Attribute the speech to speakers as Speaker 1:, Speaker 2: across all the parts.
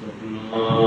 Speaker 1: സ്വപ്നോ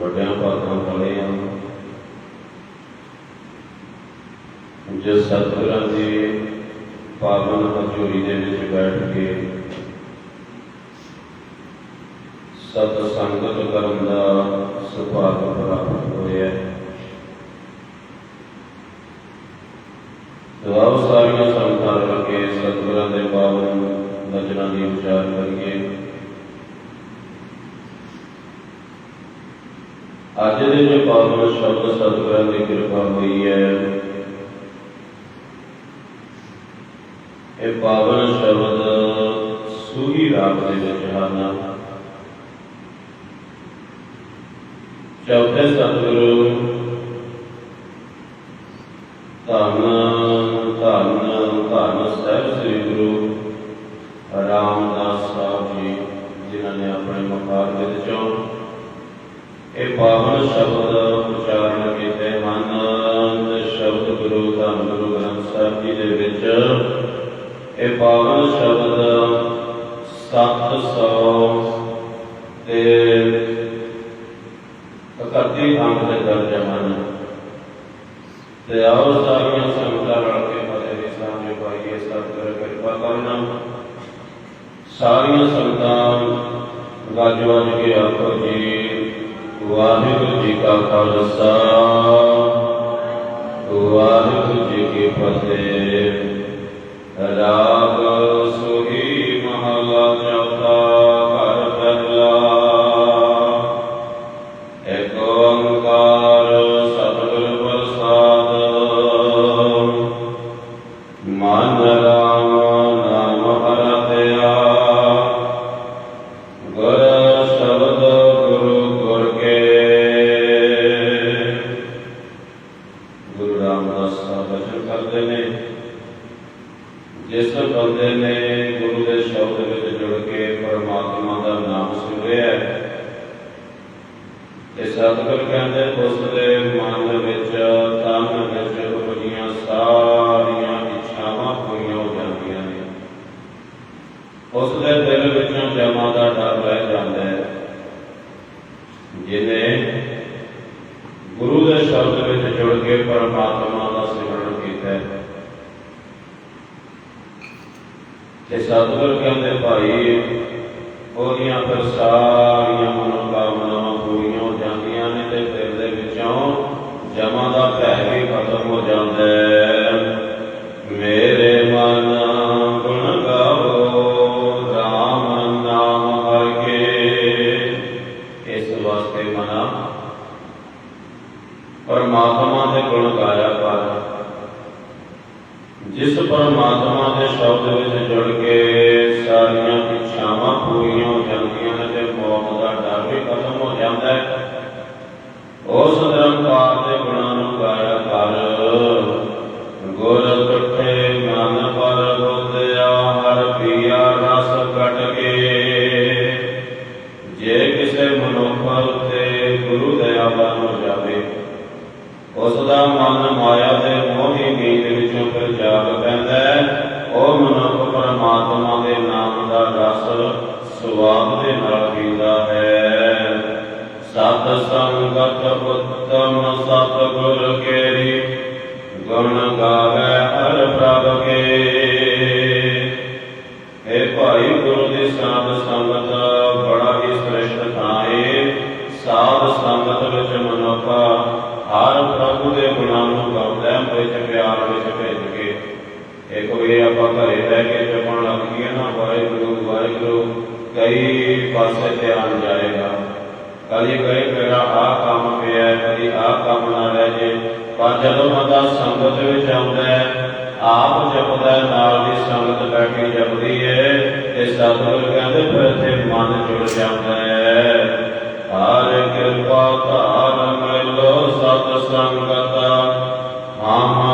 Speaker 1: ਵੱਡਿਆਂ ਭਾਗਾਂ ਸਤਿਗੁਰਾਂ ਦੀ ਪਾਵਨ ਹਜ਼ੂਰੀ ਦੇ ਵਿੱਚ ਬੈਠ ਕੇ ਸਤ ਸੰਗਤ ਕਰਨ ਦਾ ਸੁਭਾਗ ਪ੍ਰਾਪਤ ਹੋਇਆ ਹੈ। ਸਾਰੀਆਂ ਸੰਗਤਾਂ ਕਰਕੇ ਸਤਿਗੁਰਾਂ ਦੇ ਪਾਵਨ ਬਚਨਾਂ ਦੀ ਵਿਚਾਰ ਕਰੀਏ। ਅੱਜ ਦੇ ਜੋ ਪਾਵਨ ਸ਼ਬਦ ਸਤਿਗੁਰਾਂ ਦੀ ਕਿਰਪਾ ਹੋਈ ਹੈ। ਇਹ ਪਾਵਨ ਸ਼ਬਦ ਸੂਹੀ ਰਾਗ ਦੇ ਵਿੱਚ ਹਨ। ਚੌਥੇ ਸਤਿਗੁਰੂ, ਧੰਨ ਧੰਨ ਧੰਨ ਸਾਹਿਬ ਸ੍ਰੀ ਗੁਰੂ ਰਾਮਦਾਸ ਸਾਹਿਬ ਜੀ, ਜਿਨ੍ਹਾਂ ਨੇ ਆਪਣੇ ਮਕਾਰ ਦੇ ਵਿੱਚੋਂ ਇਹ ਪਾਵਨ ਸ਼ਬਦ ਉਚਾਰਨ ਕੀਤੇ ਹਨ ਤੇ ਸ਼ਬਦ ਗੁਰੂ ਧੰਨ ਗੁਰੂ ਗ੍ਰੰਥ ਸਾਹਿਬ ਜੀ ਦੇ ਵਿੱਚ ਇਹ ਪਾਵਨ ਸ਼ਬਦ 700 ਜੀ ਕਾ ਖਾਲਸਾ ਗੁਰੂ ਦੇ ਸ਼ਬਦ ਵਿੱਚ ਜੁੜ ਕੇ ਪਰਮਾਤਮਾ ਦਾ ਸਿਮਰਨ ਕੀਤਾ ਹੈ। ਤੇ ਸਤਿਗੁਰ ਕਹਿੰਦੇ, ਭਾਈ, ਉਹਦੀਆਂ ਫਿਰ ਸਾਰੀਆਂ ਮਨੋਕਾਮਨਾ ਸ਼ਬਦ ਵਿੱਚ ਜੁੜ ਕੇ ਸਾਰੀਆਂ ਇੱਛਾਵਾਂ ਪੂਰੀਆਂ ਹੋ ਜਾਂਦੀਆਂ ਨੇ ਤੇ ਮੌਤ ਦਾ ਡਰ ਵੀ ਖਤਮ ਹੋ ਜਾਂਦਾ ਹੈ। ਉਸ ਨਿਰੰਕਾਰ ਪਾਸੇ ਧਿਆਨ ਜਾਏਗਾ। ਕਦੀ ਕਹੇ ਮੇਰਾ ਆਹ ਕੰਮ ਪਿਆ ਹੈ, ਕਦੀ ਕੰਮ ਨਾ ਰਹਿ ਜੇ। ਪਰ ਜਦੋਂ ਬੰਦਾ ਸੰਗਤ ਵਿੱਚ ਆਉਂਦਾ ਹੈ ਆਪ ਜਪਦਾ ਨਾਲ ਦੀ ਸੰਗਤ ਬੈਠੀ ਜਪਦੀ ਹੈ ਤੇ ਸਤਿਗੁਰ ਕਹਿੰਦੇ ਫਿਰ ਤੇ ਮਨ ਜੁੜ ਜਾਂਦਾ ਹੈ। ਹਰ ਕਿਰਪਾ ਧਾਰ ਮਿਲੋ ਸਤ ਸੰਗਤ। ਮਾਮਾ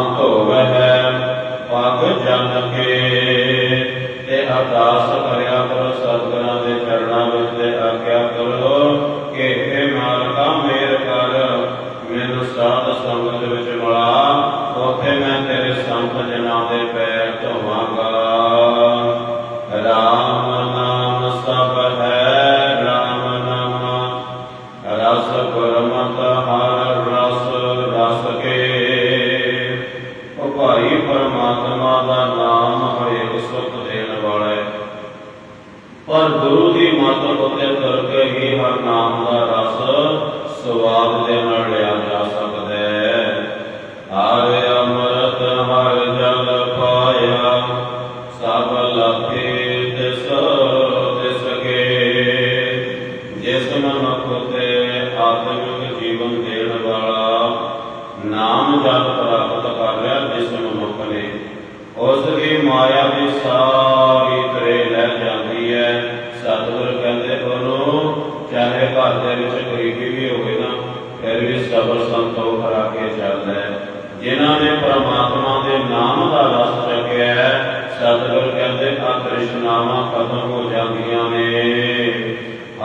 Speaker 1: ਸਤਿਗੁਰ ਖਤਮ ਹੋ ਜਾਂਦੀਆਂ ਨੇ।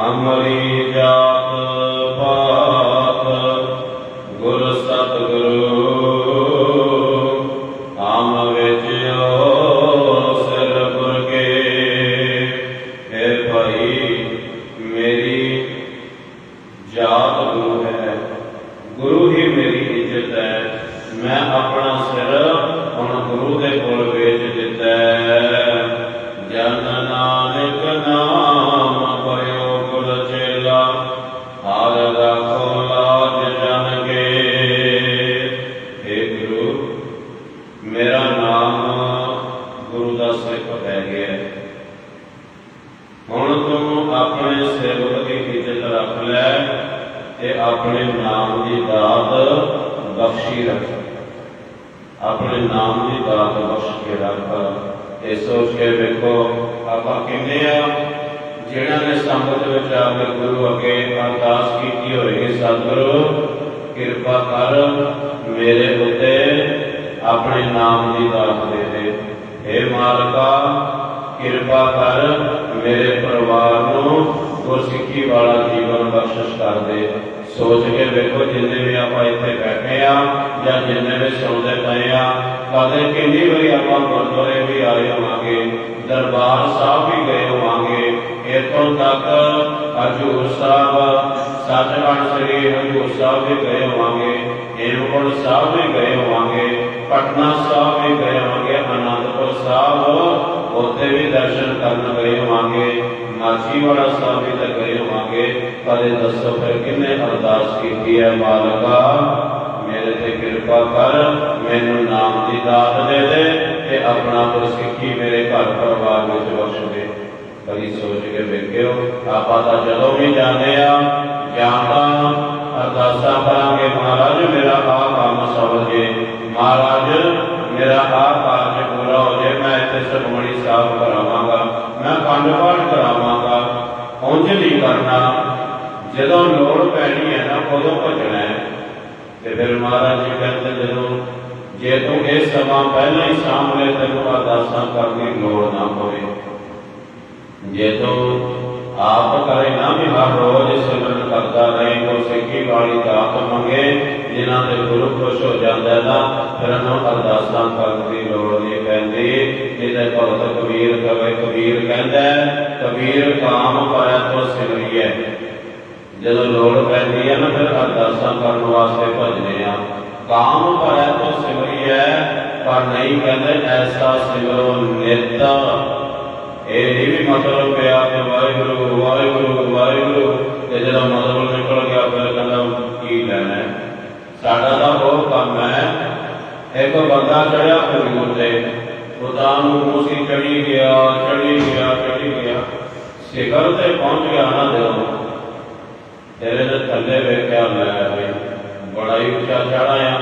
Speaker 1: ਅਮਰੀ ਜਾਤ ਤੇ ਆਪਣੇ ਨਾਮ ਦੀ ਦਾਤ ਬਖਸ਼ੀ ਰੱਖ। ਆਪਣੇ ਨਾਮ ਦੀ ਦਾਤ ਬਖਸ਼ ਕੇ ਰੱਖ। ਇਹ ਸੋਚ ਕੇ ਵੇਖੋ, ਆਪਾਂ ਕਿੰਨੇ ਆ ਜਿਹਨਾਂ ਨੇ ਸੰਗਤ ਵਿੱਚ ਆ ਕੇ ਗੁਰੂ ਅੱਗੇ ਅਰਦਾਸ ਕੀਤੀ ਹੋਏਗੀ ਸਤਿਗੁਰੂ, ਕਿਰਪਾ ਕਰ ਮੇਰੇ ਉੱਤੇ ਆਪਣੇ ਨਾਮ ਦੀ ਦਾਤ ਦੇ ਦੇ। हे ਮਾਲਕਾ, ਕਿਰਪਾ ਕਰ ਮੇਰੇ ਪਰਿਵਾਰ ਨੂੰ ਗੁਰਸਿੱਖੀ ਵਾਲਾ ਜੀਵਨ ਬਖਸ਼ਿਸ਼ ਕਰ ਦੇ ਸੋਚ ਕੇ ਵੇਖੋ ਜਿੰਨੇ ਵੀ ਆਪਾਂ ਇੱਥੇ ਬੈਠੇ ਆ ਜਾਂ ਜਿੰਨੇ ਵੀ ਸੁਣਦੇ ਪਏ ਆ, ਕਦੇ ਕਿੰਨੀ ਵਾਰੀ ਆਪਾਂ ਗੁਰਦੁਆਰੇ ਵੀ ਆਏ ਹੋਵਾਂਗੇ, ਦਰਬਾਰ ਸਾਹਿਬ ਵੀ ਗਏ ਹੋਵਾਂਗੇ। ਇੱਥੋਂ ਤੱਕ ਹਜੂਰ ਸਾਹਿਬ, ਸੱਚਖੰਡ ਸ੍ਰੀ ਹਜੂਰ ਸਾਹਿਬ ਵੀ ਗਏ ਹੋਵਾਂਗੇ, ਹੇਮਕੁੰਟ ਸਾਹਿਬ ਵੀ ਗਏ ਹੋਵਾਂਗੇ, ਪਟਨਾ ਸਾਹਿਬ ਵੀ ਗਏ ਹੋਵਾਂਗੇ, ਅਨੰਦਪੁਰ ਸਾਹਿਬ, ਉੱਥੇ ਵੀ ਦਰਸ਼ਨ ਕਰਨ ਗਏ ਹੋਵਾਂਗੇ। ਮਾਛੀਵਾੜਾ ਸਾਹਿਬ ਵੀ ਤਾਂ ਗਏ ਹੋਵਾਂਗੇ। ਕਦੇ ਦੱਸੋ ਫਿਰ ਕਿੰਨੇ ਅਰਦਾਸ ਕੀਤੀ ਹੈ? ਮਾਲਕਾ, ਮੇਰੇ ਤੇ ਕਿਰਪਾ ਕਰ, ਮੈਨੂੰ ਨਾਮ ਦੀ ਦਾਤ ਦੇ ਦੇ ਤੇ ਆਪਣਾ ਗੁਰਸਿੱਖੀ ਮੇਰੇ ਘਰ ਪਰਿਵਾਰ ਵਿੱਚ ਬਖਸ਼ ਦੇ। ਕਦੀ ਸੋਚ ਕੇ ਵੇਖਿਓ, ਆਪਾਂ ਤਾਂ ਜਦੋਂ ਵੀ ਜਾਂਦੇ ਆ, ਜਾਂ ਤਾਂ ਅਰਦਾਸਾਂ ਕਰਾਂਗੇ, ਮਹਾਰਾਜ, ਮੇਰਾ ਆਹ ਕੰਮ ਸਫਲ ਜੇ ਮਹਾਰਾਜ, ਮੇਰਾ ਆਹ ਕਾਰਜ ਪੂਰਾ ਹੋ ਜੇ, ਮੈਂ ਇੱਥੇ ਸੁਖਮਣੀ ਸਾਹਿਬ ਕਰਾਵਾਂਗਾ। ਮੈਂ ਪੰਜ ਪਾਠ ਕਰਾਵਾਂ। ਉਂਝ ਨਹੀਂ ਕਰਨਾ, ਜਦੋਂ ਲੋੜ ਪੈਣੀ ਹੈ ਨਾ ਉਦੋਂ ਭਜਣਾ ਹੈ ਤੇ ਫਿਰ ਮਹਾਰਾਜ ਜੀ ਕਹਿੰਦੇ, ਜਦੋਂ ਜੇ ਤੂੰ ਇਹ ਸਮਾਂ ਪਹਿਲਾਂ ਹੀ ਸਾਹਮਣੇ ਤੈਨੂੰ ਅਰਦਾਸਾਂ ਕਰਨ ਦੀ ਲੋੜ ਨਾ ਪਵੇ। ਜੇ ਤੂੰ ਆਪ ਕਰੇ ਨਾ ਵੀ ਹਰ ਰੋਜ਼ ਸਿਮਰਨ ਕਰਦਾ ਰਹੇ ਕੋ ਸਿੱਖੀ ਵਾਲੀ ਦਾਤ ਮੰਗੇ, ਜਿਨ੍ਹਾਂ ਤੇ ਗੁਰੂ ਖੁਸ਼ ਹੋ ਜਾਂਦਾ ਨਾ, ਫਿਰ ਉਹਨੂੰ ਅਰਦਾਸਾਂ ਕਰਨ ਦੀ ਲੋੜ ਨਹੀਂ ਪੈਂਦੀ। ਜਿਹਦੇ ਭਗਤ ਕਬੀਰ ਕਵੇ, ਕਬੀਰ ਕਹਿੰਦਾ ਕਬੀਰ ਕਾਮ ਪਾਇਆ ਤੋ ਸਿਮਰੀਐ। ਜਦੋਂ ਲੋੜ ਪੈਂਦੀ ਹੈ ਨਾ, ਫਿਰ ਅਰਦਾਸਾਂ ਕਰਨ ਵਾਸਤੇ ਭਜਨੇ ਆ ਕਾਮ ਪਾਇਆ ਤੋ ਸਿਮਰੀਐ, ਪਰ ਨਹੀਂ ਕਹਿੰਦੇ ਐਸਾ ਸਿਮਰੋ ਨਿਤ। ਇਹ ਨਹੀਂ ਵੀ ਮਤਲਬ ਪਿਆ ਕਿ ਵਾਹਿਗੁਰੂ ਵਾਹਿਗੁਰੂ ਵਾਹਿਗੁਰੂ, ਤੇ ਜਦੋਂ ਮਤਲਬ ਨਿਕਲ ਗਿਆ, ਫਿਰ ਕਹਿੰਦਾ ਕੀ ਲੈਣਾ ਸਾਡਾ ਤਾਂ ਉਹ ਕੰਮ ਹੈ। ਇੱਕ ਬੰਦਾ ਚੜਿਆ ਖਜੂਰ ਤੇ ਉਹਦਾ ਨੂੰ ਮੂਸੀ ਚੜੀ ਗਿਆ ਚੜੀ ਗਿਆ ਚੜੀ ਗਿਆ। ਸਿਖਰ ਤੇ ਪਹੁੰਚ ਗਿਆ ਨਾ ਜਦੋਂ ਤੇਰੇ ਦੇ ਥੱਲੇ ਵੇਖਿਆ ਲੈ ਬਈ ਬੜਾ ਹੀ ਉੱਚਾ ਚੜਾਇਆ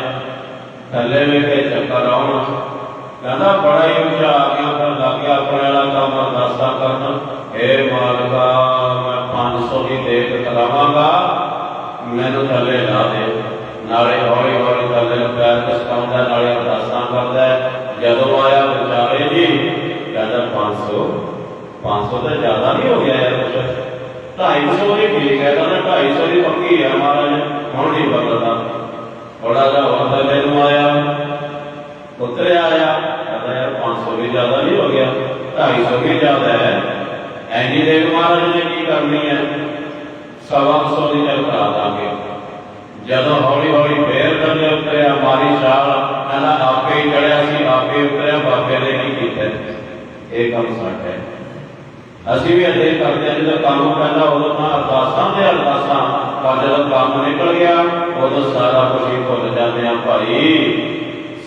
Speaker 1: ਥੱਲੇ ਵੇਖੇ ਚੱਕਰ ਆਉਣ। ਕਹਿੰਦਾ, ਬੜਾ ਹੀ ਉੱਚਾ ਆ ਗਿਆ, ਫਿਰ ਲੱਗ ਗਿਆ ਆਪਣੇ ਵਾਲਾ ਕੰਮ ਅਰਦਾਸਾਂ ਕਰਨ। ਏ ਮਾਲਕਾ, ਮੈਂ 500 ਦੀ ਦੇਖ ਕਰਾਵਾਂਗਾ ਮੈਨੂੰ ਥੱਲੇ ਲਾ ਦੇ। ਨਾਲੇ ਹੌਲੀ ਹੌਲੀ ਥੱਲੇ ਪੈਰ ਕਸਕਾਉਂਦਾ ਨਾਲੇ ਅਰਦਾਸਾਂ ਕਰਦਾ। ਜਦੋਂ ਆਇਆ ਵਿਚਾਰੇ ਜੀ। ਕਹਿੰਦਾ 500 500 ਤਾਂ ਜ਼ਿਆਦਾ ਨਹੀਂ ਹੋ ਗਿਆ ਯਾਰ ਕੁਛ। 250 ਦੀ ਠੀਕ ਹੈ ਕਹਿੰਦਾ 250 ਦੀ ਪੱਕੀ ਹੈ ਮਹਾਰਾਜ। ਹੁਣ ਨਹੀਂ ਬਦਲਦਾ। ਥੋੜਾ ਜਿਹਾ ਹੋਰ ਥੱਲੇ ਨੂੰ ਆਇਆ। ਉਤਰਿਆ ਆਇਆ ਕਹਿੰਦਾ ਯਾਰ 500 ਵੀ ਜ਼ਿਆਦਾ ਨਹੀਂ ਹੋ ਗਿਆ। 250 ਵੀ ਜ਼ਿਆਦਾ ਹੈ। ਐਨੀ ਦੇਰ ਮਹਾਰਾਜ ਨੇ ਕੀ ਕਰਨੀ ਹੈ? ਸਵਾ ਸੌ ਦੀ ਚੱਲ ਕਰਾ ਦਾਂਗੇ। ਜਦੋਂ ਹੌਲੀ ਹੌਲੀ ਫੇਰ ਥੱਲੇ ਉਤਰਿਆ, ਮਾਰੀ ਛਾਲ। ਕਹਿੰਦਾ ਆਪੇ ਹੀ ਚੜਿਆ ਸੀ, ਆਪੇ ਉਤਰਿਆ, ਬਾਬੇ ਨੇ ਕੀ ਕੀਤਾ। ਇਹ ਕੰਮ ਸਾਡਾ ਹੈ। ਅਸੀਂ ਵੀ ਅਜੇ ਕਰਦੇ ਹਾਂ, ਜਦੋਂ ਕੰਮ ਪੈਂਦਾ ਉਦੋਂ ਤਾਂ ਅਰਦਾਸਾਂ ਤੇ ਅਰਦਾਸਾਂ ਪਰ ਜਦੋਂ ਕੰਮ ਨਿਕਲ ਗਿਆ, ਉਦੋਂ ਸਾਰਾ ਕੁਝ ਹੀ ਭੁੱਲ ਜਾਂਦੇ ਆ ਭਾਈ।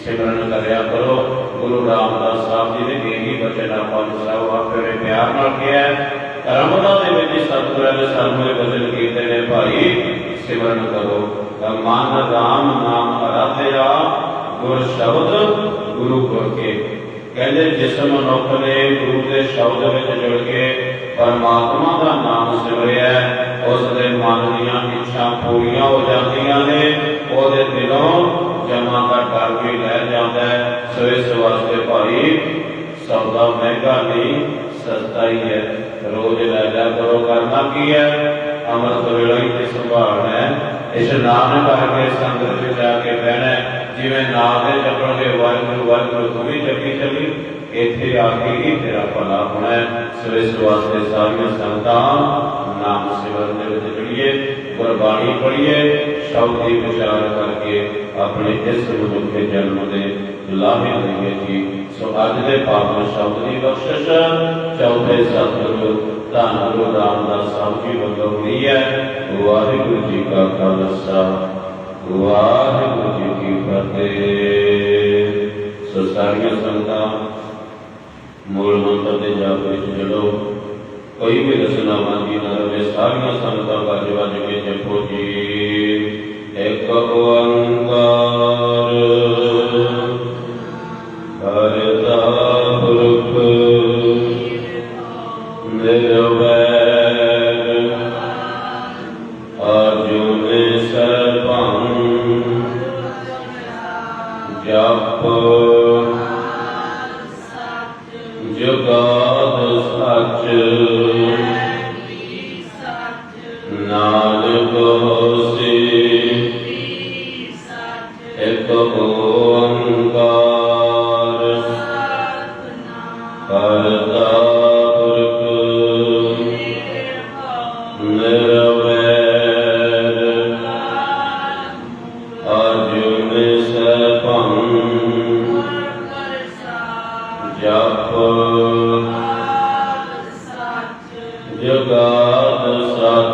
Speaker 1: ਸਿਮਰਨ ਕਰਿਆ ਕਰੋ, ਗੁਰੂ ਰਾਮਦਾਸ ਸਾਹਿਬ ਜੀ ਨੇ ਇਹੀ ਬਚਨ ਆਪਾਂ ਨੂੰ ਸਾਹਿਬ ਆਪੇ ਪਿਆਰ ਨਾਲ ਕਿਹਾ ਹੈ। ਰਮਦਾ ਦੇ ਵਿੱਚ ਸਤਿਗੁਰਾਂ ਨੇ ਸਾਨੂੰ ਬਚਨ ਕੀਤੇ ਨੇ ਭਾਈ। ਸਿਮਰਨ ਕਰੋ ਤਾਂ ਮਨ ਰਾਮ ਨਾਮ ਅਰਾਧਿਆ। ਗੁਰ ਸ਼ਬਦ ਗੁਰੂ ਗੁਰ ਕੇ ਕਹਿੰਦੇ ਜਿਸ ਮਨੁੱਖ ਨੇ ਗੁਰੂ ਦੇ ਸ਼ਬਦ ਵਿੱਚ ਜੁੜ ਕੇ ਪਰਮਾਤਮਾ ਦਾ ਨਾਮ ਸਿਮਰਿਆ ਉਸ ਦੇ ਮਨ ਦੀਆਂ ਇੱਛਾ ਪੂਰੀਆਂ ਹੋ ਜਾਂਦੀਆਂ ਨੇ ਉਹਦੇ ਦਿਲੋਂ ਜਮਾ ਦਾ ਕਰ ਕੇ ਲੈ ਜਾਂਦਾ ਹੈ ਸੋ ਇਸ ਵਾਸਤੇ ਭਾਈ ਸੌਦਾ ਮਹਿੰਗਾ ਨਹੀਂ ਸਸਤਾ ਹੀ ਹੈ ਰੋਜ਼ ਲੈ ਜਾ ਕਰੋ ਕਰਨਾ ਕੀ ਹੈ ਅੰਮ੍ਰਿਤ ਵੇਲਾ ਹੀ ਸੰਭਾਲਣਾ ਹੈ ਇਸ ਨਾਮ ਕਰਕੇ ਸੰਗਤ ਵਿੱਚ ਜਾ ਕੇ ਬਹਿਣਾ ਜਿਵੇਂ ਨਾਮ ਦੇ ਜਪਣਗੇ ਵਾਹਿਗੁਰੂ ਵਾਹਿਗੁਰੂ ਤੂੰ ਵੀ ਜਪੀ ਚੱਲੀ, ਇੱਥੇ ਆ ਕੇ ਹੀ ਤੇਰਾ ਭਲਾ ਹੋਣਾ ਹੈ। ਸੋ ਇਸ ਵਾਸਤੇ ਸਾਰੀਆਂ ਸੰਗਤਾਂ ਨਾਮ ਸਿਮਰਨ ਦੇ ਵਿੱਚ ਜੁੜੀਏ, ਗੁਰਬਾਣੀ ਪੜ੍ਹੀਏ, ਸ਼ਬਦ ਵਿਚਾਰ ਕਰਕੇ ਆਪਣੇ ਇਸ ਮਨੁੱਖੇ ਜਨਮ ਦੇ ਲਾਭੇ ਲਈਏ ਜੀ। ਸੋ ਅੱਜ ਦੇ ਪਾਵਨ ਸ਼ਬਦ ਦੀ ਬਖਸ਼ਿਸ਼, ਚੌਥੇ ਸਤਿਗੁਰੂ ਧੰਨ ਗੁਰੂ ਰਾਮਦਾਸ ਸਾਹਿਬ ਜੀ ਵੱਲੋਂ ਹੋਈ ਹੈ। ਵਾਹਿਗੁਰੂ ਜੀ ਕਾ ਖਾਲਸਾ। ਵਾਹਿਗੁਰੂ ਜੀ ਕੀ ਫਤਿਹ। ਸੋ ਸਾਰੀਆਂ ਸੰਗਤਾਂ, ਮੂਲ ਮੰਤਰ ਦੇ ਜਾਪ ਵਿੱਚ ਜੜੋ। ਕੋਈ ਵੀ ਰਸਨਾਵਾਂ ਦੀ ਨਾ ਰਵੇ, ਸਾਰੀਆਂ ਸੰਗਤਾਂ ਗੱਜ ਵੱਜ ਕੇ ਜਪੋ ਜੀ। ਇੱਕ ਓੰਕਾਰ ਜਗਾਦ ਸੱਚ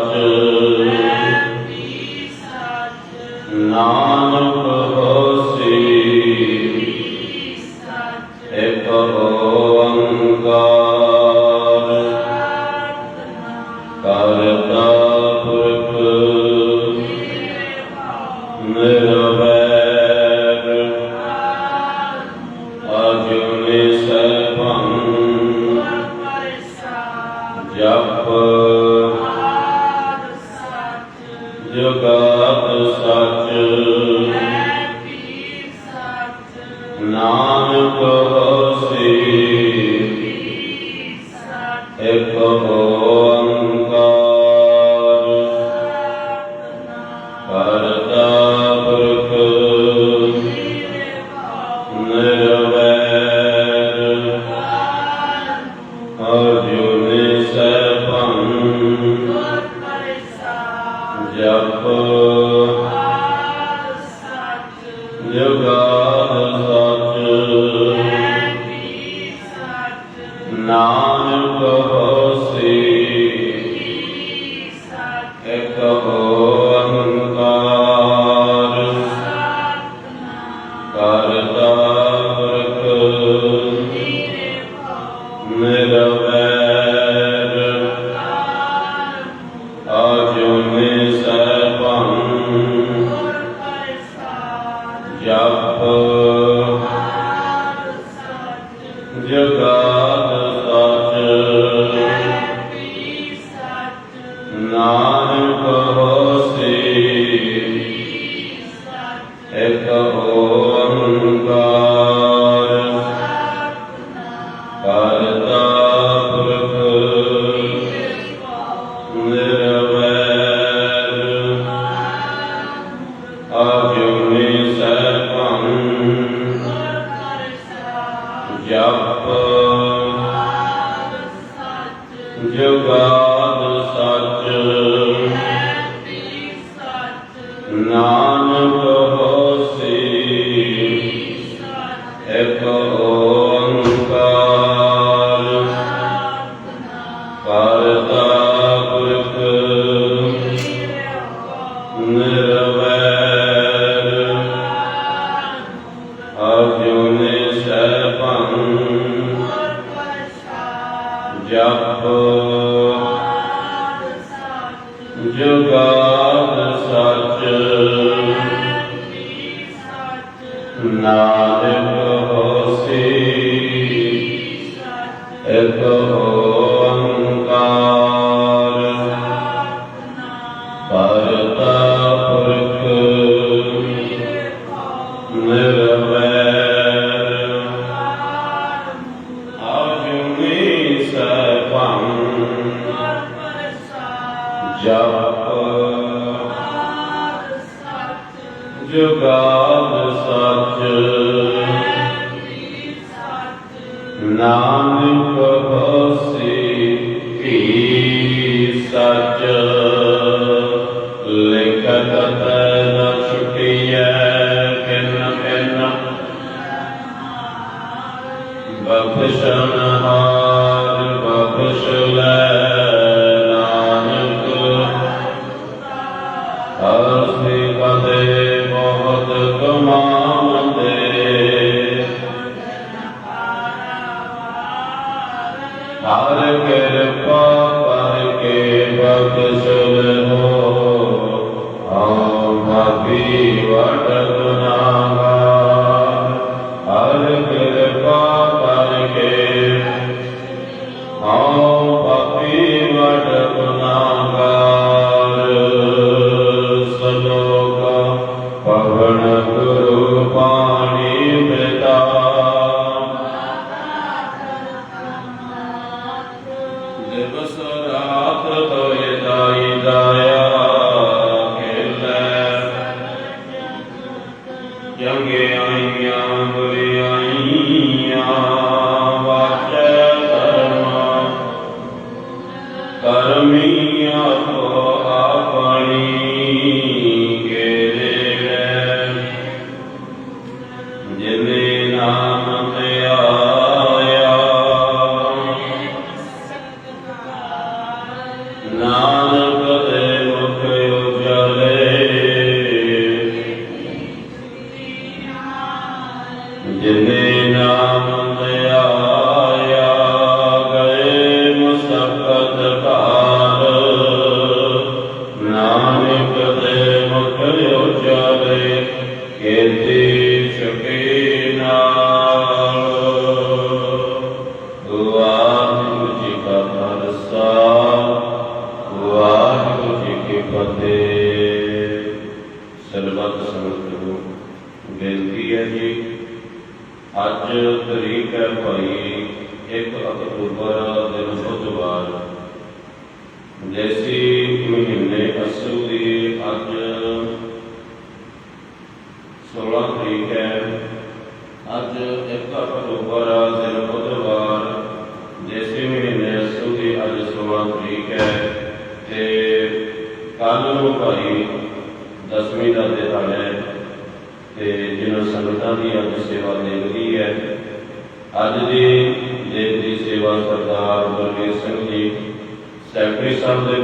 Speaker 1: ਜਗਤ ਸੱਚ Shalom. Oh. ਅੱਜ ਦੀ ਦੇਵ ਦੀ ਸੇਵਾ ਸਰਦਾਰ ਬਲਵੀਰ ਸਿੰਘ ਜੀ ਸੈਕਟਰੀ ਸਾਹਿਬ ਦੇ